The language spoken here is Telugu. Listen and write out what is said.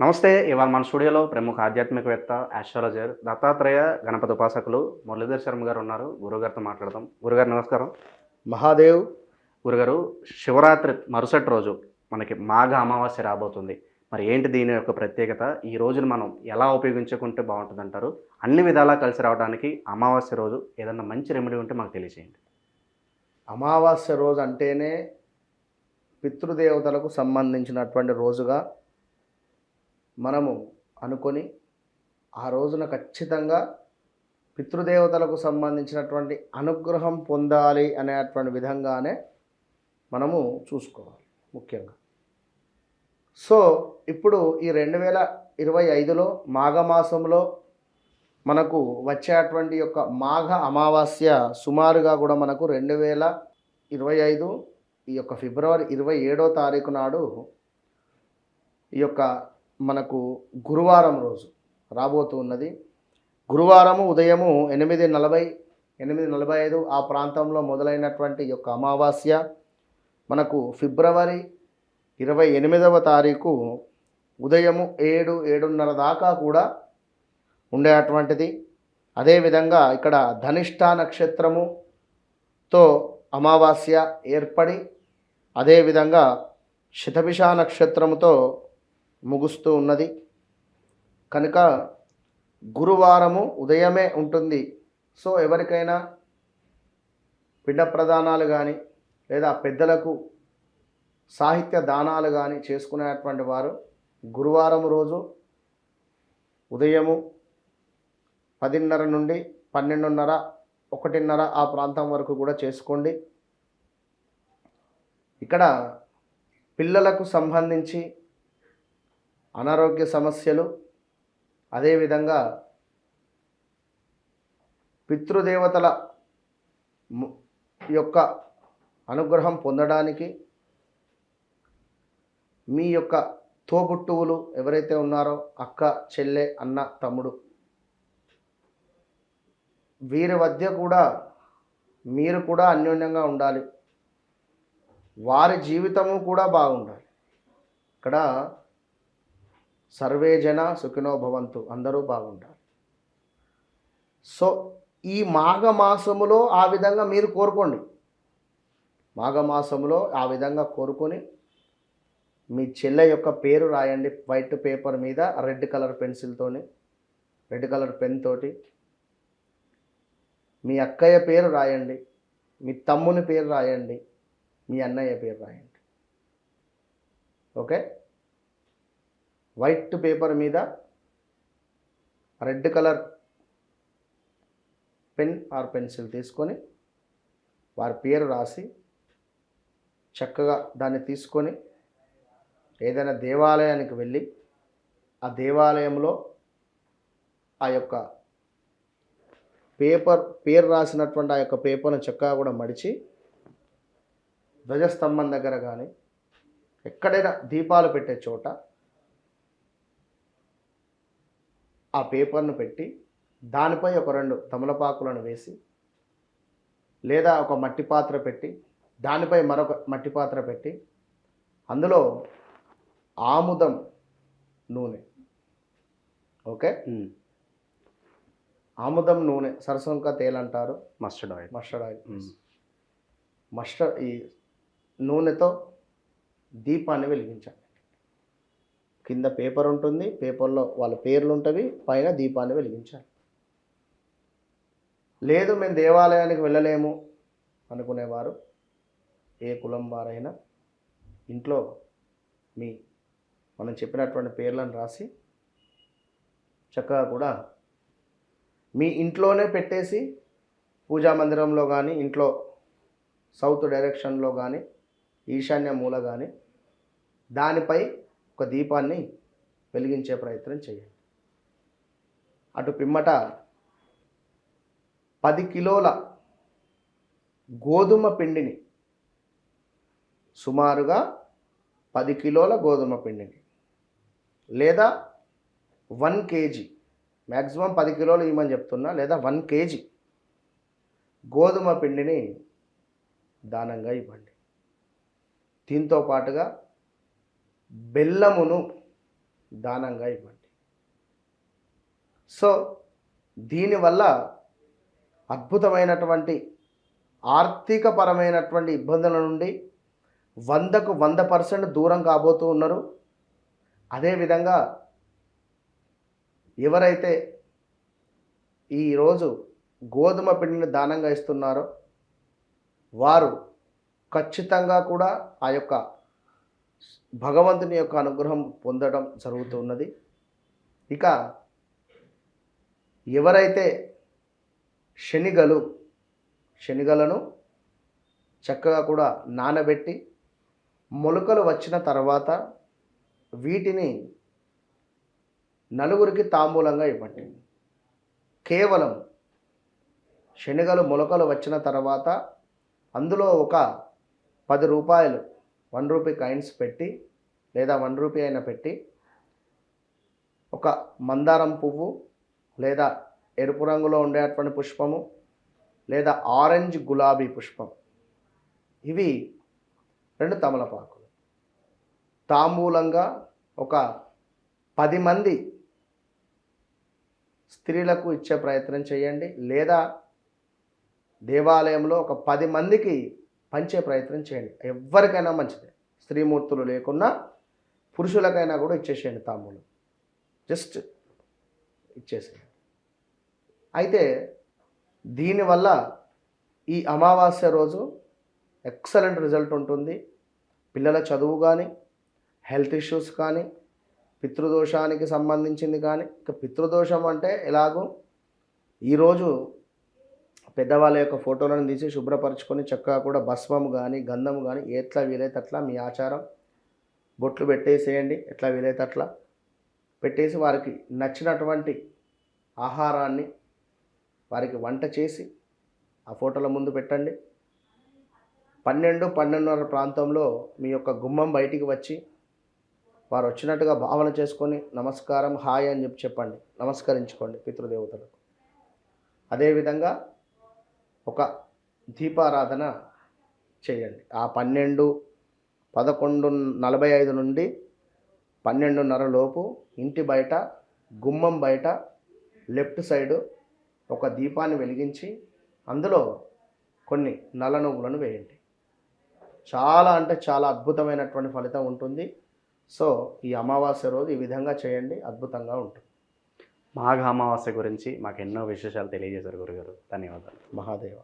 నమస్తే ఇవాళ మన స్టూడియోలో ప్రముఖ ఆధ్యాత్మికవేత్త ఆస్ట్రాలజర్ దత్తాత్రేయ గణపతి ఉపాసకులు మురళీధర్ శర్మ గారు ఉన్నారు. గురుగారితో మాట్లాడదాం. గురుగారు నమస్కారం. మహాదేవ్. గురుగారు శివరాత్రి మరుసటి రోజు మనకి మాఘ అమావాస్య రాబోతుంది. మరి ఏంటి దీని యొక్క ప్రత్యేకత? ఈ రోజును మనం ఎలా ఉపయోగించుకుంటే బాగుంటుంది అంటారు అన్ని విధాలా కలిసి రావడానికి అమావాస్య రోజు ఏదన్నా మంచి రెమెడీ ఉంటే మాకు తెలియజేయండి. అమావాస్య రోజు అంటేనే పితృదేవతలకు సంబంధించినటువంటి రోజుగా మనము అనుకొని ఆ రోజున ఖచ్చితంగా పితృదేవతలకు సంబంధించినటువంటి అనుగ్రహం పొందాలి అనేటువంటి విధంగానే మనము చూసుకోవాలి ముఖ్యంగా. సో ఇప్పుడు ఈ రెండు వేల ఇరవై ఐదులో మాఘమాసంలో మనకు వచ్చేటువంటి యొక్క మాఘ అమావాస్య సుమారుగా కూడా మనకు రెండు వేల ఇరవై ఐదు ఈ యొక్క ఫిబ్రవరి ఇరవై ఏడో తారీఖు నాడు ఈ యొక్క మనకు గురువారం రోజు రాబోతూ ఉన్నది. గురువారము ఉదయము ఎనిమిది నలభై ఎనిమిది నలభై ఐదు ఆ ప్రాంతంలో మొదలైనటువంటి యొక్క అమావాస్య మనకు ఫిబ్రవరి ఇరవై ఎనిమిదవ తారీఖు ఉదయము ఏడు ఏడున్నర దాకా కూడా ఉండేటువంటిది అదేవిధంగా ఇక్కడ ధనిష్ట నక్షత్రముతో అమావాస్య ఏర్పడి అదేవిధంగా శతభిష నక్షత్రముతో ముగుస్తూ ఉన్నది. కనుక గురువారము ఉదయమే ఉంటుంది. సో ఎవరికైనా పిండ ప్రదానాలు కానీ లేదా పెద్దలకు సాహిత్య దానాలు కానీ చేసుకునేటువంటి వారు గురువారం రోజు ఉదయము పదిన్నర నుండి పన్నెండున్నర ఒకటిన్నర ఆ ప్రాంతం వరకు కూడా చేసుకోండి. ఇక్కడ పిల్లలకు సంబంధించి అనారోగ్య సమస్యలు అదేవిధంగా పితృదేవతల ము- యొక్క అనుగ్రహం పొందడానికి మీ యొక్క తోబుట్టువులు ఎవరైతే ఉన్నారో అక్క చెల్లె అన్న తమ్ముడు వీరి మధ్య కూడా మీరు కూడా అన్యోన్యంగా ఉండాలి. వారి జీవితము కూడా బాగుండాలి. ఇక్కడ సర్వే జన సుఖినో భవంతు. అందరూ బాగుంటారు. సో ఈ మాఘమాసములో ఆ విధంగా మీరు కోరుకోండి. మాఘమాసములో ఆ విధంగా కోరుకొని మీ చెల్లె యొక్క పేరు రాయండి. వైట్ పేపర్ మీద రెడ్ కలర్ పెన్సిల్తోని రెడ్ కలర్ పెన్ తోటి. మీ అక్కయ్య పేరు రాయండి. మీ తమ్ముని పేరు రాయండి. మీ అన్నయ్య పేరు రాయండి. ఓకే? వైట్ పేపర్ మీద red colour pen or pencil తీసుకొని వారి పేరు రాసి చక్కగా దాన్ని తీసుకొని ఏదైనా దేవాలయానికి వెళ్ళి ఆ దేవాలయంలో ఆ యొక్క పేపర్ పేరు రాసినటువంటి ఆ యొక్క పేపర్ను చక్కగా కూడా మడిచి ధ్వజస్తంభం దగ్గర కానీ ఎక్కడైనా దీపాలు పెట్టే చోట ఆ పేపర్ను పెట్టి దానిపై ఒక రెండు తమలపాకులను వేసి లేదా ఒక మట్టి పాత్ర పెట్టి దానిపై మరొక మట్టి పాత్ర పెట్టి అందులో ఆముదం నూనె. ఓకే? ఆముదం నూనె సరసంక తేల్ అంటారు. Mustard oil. Mustard oil. Mustard ఈ నూనెతో దీపాన్ని వెలిగించాలి. కింద పేపర్ ఉంటుంది పేపర్లో వాళ్ళ పేర్లు ఉంటవి పైన దీపాన్ని వెలిగించాలి. లేదు మేము దేవాలయానికి వెళ్ళలేము అనుకునేవారు. ఏ కులం వారైనా ఇంట్లో మీ మనం చెప్పినటువంటి పేర్లను రాసి చక్కగా కూడా మీ ఇంట్లోనే పెట్టేసి పూజా మందిరంలో కానీ ఇంట్లో సౌత్ డైరెక్షన్లో కానీ ఈశాన్య మూల కానీ దానిపై ఒక దీపాన్ని వెలిగించే ప్రయత్నం చేయండి. అటు పిమ్మట పది కిలోల గోధుమ పిండిని సుమారుగా పది కిలోల గోధుమ పిండిని లేదా వన్ కేజీ మ్యాక్సిమం పది కిలోలు ఇవ్వమని చెప్తున్నా లేదా వన్ కేజీ గోధుమ పిండిని దానంగా ఇవ్వండి. దీంతో పాటుగా బెల్లమును దానంగా ఇవ్వండి. సో దీనివల్ల అద్భుతమైనటువంటి ఆర్థికపరమైనటువంటి ఇబ్బందుల నుండి వందకు వంద పర్సెంట్ దూరం కాబోతూ ఉన్నారు. అదేవిధంగా ఎవరైతే ఈరోజు గోధుమ పిండిని దానంగా ఇస్తున్నారో వారు ఖచ్చితంగా కూడా ఆ యొక్క భగవంతుని యొక్క అనుగ్రహం పొందడం జరుగుతున్నది ఇక ఎవరైతే శనిగలు శనిగలను చక్కగా కూడా నానబెట్టి మొలకలు వచ్చిన తర్వాత వీటిని నలుగురికి తాంబూలంగా ఇవ్వండి. కేవలం శనగలు మొలకలు వచ్చిన తర్వాత అందులో ఒక పది రూపాయలు వన్ రూపీ కాయిన్స్ పెట్టి లేదా వన్ రూపీ అయినా పెట్టి ఒక మందారం పువ్వు లేదా ఎరుపు రంగులో ఉండేటువంటి పుష్పము లేదా ఆరెంజ్ గులాబీ పుష్పం. ఇవి రెండు తమలపాకులు. తాంబూలంగా ఒక పది మంది స్త్రీలకు ఇచ్చే ప్రయత్నం చేయండి లేదా దేవాలయంలో ఒక పది మందికి పంచే ప్రయత్నం చేయండి. ఎవరికైనా మంచిదే. స్త్రీమూర్తులు లేకున్నా పురుషులకైనా కూడా ఇచ్చేసేయండి తాంబూలం. జస్ట్ ఇచ్చేసేయండి. అయితే దీనివల్ల ఈ అమావాస్య రోజు ఎక్సలెంట్ రిజల్ట్ ఉంటుంది. పిల్లల చదువు కానీ హెల్త్ ఇష్యూస్ కానీ పితృదోషానికి సంబంధించింది కానీ ఇక పితృదోషం అంటే ఎలాగో ఈరోజు పెద్దవాళ్ళ యొక్క ఫోటోలను తీసి శుభ్రపరచుకొని చక్కగా కూడా భస్మము కానీ గంధము కానీ ఎట్లా వీలైతే అట్లా మీ ఆచారం బొట్లు పెట్టేసేయండి. ఎట్లా వీలైతే అట్లా పెట్టేసి వారికి నచ్చినటువంటి ఆహారాన్ని వారికి వంట చేసి ఆ ఫోటోల ముందు పెట్టండి. పన్నెండు పన్నెండున్నర ప్రాంతంలో మీ యొక్క గుమ్మం బయటికి వచ్చి వారు వచ్చినట్టుగా భావన చేసుకొని నమస్కారం హాయ్ అని చెప్పి చెప్పండి. నమస్కరించుకోండి పితృదేవతలకు. అదేవిధంగా ఒక దీపారాధన చేయండి. ఆ పన్నెండు పదకొండు నలభై ఐదు నుండి పన్నెండున్నర లోపు ఇంటి బయట గుమ్మం బయట లెఫ్ట్ సైడు ఒక దీపాన్ని వెలిగించి అందులో కొన్ని నల్ల నువ్వులను వేయండి. చాలా అంటే చాలా అద్భుతమైనటువంటి ఫలితం ఉంటుంది. సో ఈ అమావాస్య రోజు ఈ విధంగా చేయండి. అద్భుతంగా ఉంటుంది. మాఘ అమావాస్య గురించి మాకు ఎన్నో విశేషాలు తెలియజేశారు గురుగారు. ధన్యవాదాలు. మహాదేవ.